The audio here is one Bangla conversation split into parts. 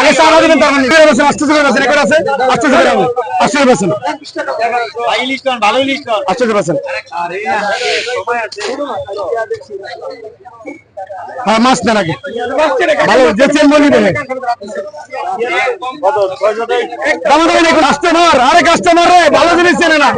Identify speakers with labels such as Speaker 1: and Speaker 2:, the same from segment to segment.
Speaker 1: আগে চারা দিবেন তারপর নিবেন বেছেন আটশো করে বেছেন একটা আছে আটশো করে হবে আটশো করে বেছেন আটশো করে বেছেন হ্যাঁ মাছ নেন আগে। ভালো যে চেন কাস্টমার আরে কাস্টমার রে ভালো জিনিস চেনে না।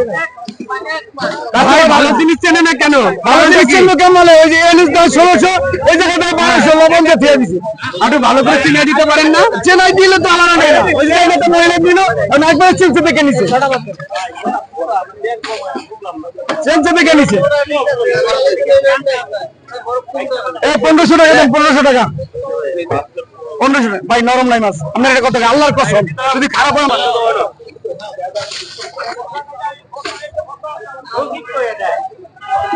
Speaker 1: ভালো জিনিস চেনে না কেন? ভালো জিনিস চেনলো কেমন বলে ওই যে এলিস দাও ষোলোশো এই জায়গাটা বারোশো লবণ দিয়ে দিছে। একটু ভালো করে চিনে দিতে পারেন না। চেনাই দিলে তো আমার নেই। ওই যে এটা তো মহিলা দিল আমি একবার চিনতে থেকে নিছে। চেনতে থেকে নিছে। এই পনেরোশো টাকা পনেরোশো টাকা। পনেরোশো টাকা। ভাই নরম নাই মাছ আপনার এটা কত? আল্লাহর কসম। যদি খারাপ হয় আমার- ভাই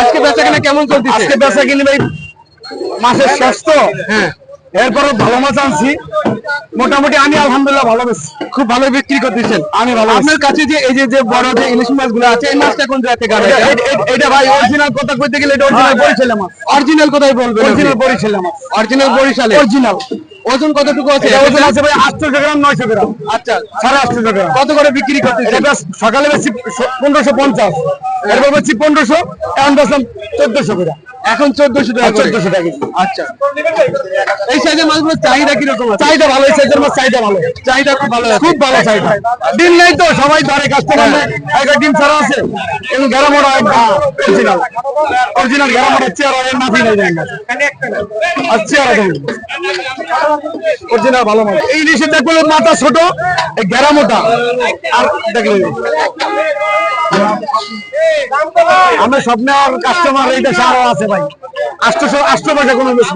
Speaker 1: আজকে বেচা কিনা কেমন আজকে বেচা কিনে ভাই শেষ তো। হ্যাঁ এরপরও ভালো মাছ আনছি। মোটামুটি আমি আলহামদুলিল্লাহ ভালো বেশি খুব ভালো বিক্রি করতেছেন। আমি ভালো আপনার কাছে যে এই যে যে বড় যে ইলিশ মাছগুলো আছে এই মাছটা কোন জায়গা থেকে এটা ভাই অরিজিনাল কথা কইতে গেলে এটা অরিজিনাল বরিশালে মাছ। অরিজিনাল কোথায় বলবেন অরিজিনাল বরিশালে মাছ। অরিজিনাল বরিশালে অরিজিনাল ওজন কতটুকু আছে? ওজন আছে ভাই 800 গ্রাম 900 গ্রাম। আচ্ছা। সাড়ে 800 গ্রাম। কত করে বিক্রি করতে এটা বেশ সকালে বেশি 1550 এরপর বেশি 1500 এখন দাম 1400 করে। এখন 1400 টাকা 1400 টাকা আচ্ছা। এই সাইজের মাছগুলো চাহিদা কি রকম আছে? চাহিদা ভালো এই সাইজের মাছ চাহিদা ভালো। চাহিদা খুব ভালো খুব ভালো চাহিদা। ডিম নাই তো সবাই ধরে কাস্টমার নেই একটা ডিম ছাড়া আছে। এবং গ্রামোর অরিজিনাল অরিজিনাল গ্রামোর চেয়ারের নাফি নাই আর চেয়ার অরিজিনাল ভালো মাছ। এই ইলিশে দেখলে মাথা ছোট এই গেরা মোটা। আর দেখলে আমরা স্বপ্নে আর কাস্টমার এইটা আরও আছে ভাই। আষ্ট আষ্ট পয়সা কোনো বেশি